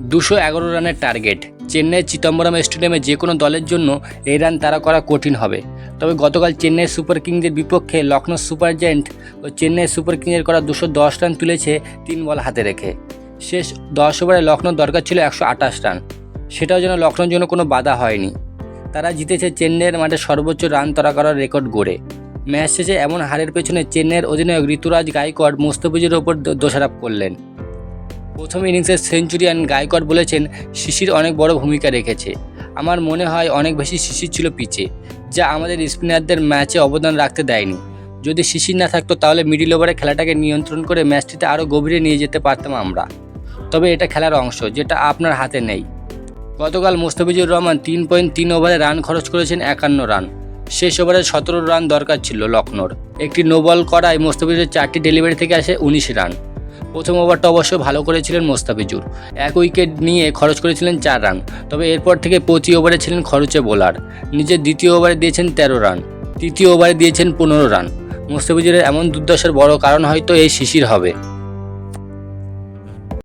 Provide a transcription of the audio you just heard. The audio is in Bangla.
দুশো এগারো রানের টার্গেট। চেন্নাই চিদম্বরম স্টেডিয়ামে যে কোনো দলের জন্য এই রান তারা করা কঠিন হবে। তবে গতকাল চেন্নাই সুপার কিংসের বিপক্ষে লখনৌ সুপার জায়েন্ট ও চেন্নাই সুপার কিংসের করা দুশো দশ রান তুলেছে তিন বল হাতে রেখে। শেষ দশ ওভারে লখনৌ দরকার ছিল একশো আঠাশ রান। সেটাও যেন লখনৌর জন্য কোনো বাধা হয়নি। তারা জিতেছে চেন্নাইয়ের মাঠে সর্বোচ্চ রান তারা করার রেকর্ড গড়ে। ম্যাচ শেষে এমন হারের পেছনে চেন্নাইয়ের অধিনায়ক ঋতুরাজ গায়কোয়াড় মোস্তাফিজের ওপর দোষারোপ করলেন। প্রথম ইনিংসের সেঞ্চুরিয়ান গায়কোয়াড় বলেছেন, শিশির অনেক বড় ভূমিকা রেখেছে। আমার মনে হয় অনেক বেশি শিশির ছিল পিচে, যা আমাদের স্পিনারদের ম্যাচে অবদান রাখতে দেয়নি। যদি শিশির না থাকতো, তাহলে মিডিল ওভারে খেলাটাকে নিয়ন্ত্রণ করে ম্যাচটিতে আরও গভীরে নিয়ে যেতে পারতাম আমরা। তবে এটা খেলার অংশ, যেটা আপনার হাতে নেই। গতকাল মোস্তাফিজুর রহমান তিন পয়েন্ট তিন ওভারে রান খরচ করেছেন একান্ন রান। শেষ ওভারে সতেরো রান দরকার ছিল লখনৌর। একটি নো বল করায় মোস্তাফিজুর চারটি ডেলিভারি থেকে আসে উনিশ রান। প্রথম ওভারটা অবশ্য ভালো করেছিলেন মোস্তাফিজুর। এক উইকেট নিয়ে খরচ করেছিলেন চার রান, তবে এরপর থেকে প্রতি ওভারে ছিলেন খরচে বোলার। নিজের দ্বিতীয় ওভারে দিয়েছেন তেরো রান, তৃতীয় ওভারে দিয়েছেন পনেরো রান। মোস্তাফিজুরের এমন দুর্দশার বড় কারণ হয়তো এই শিশির হবে।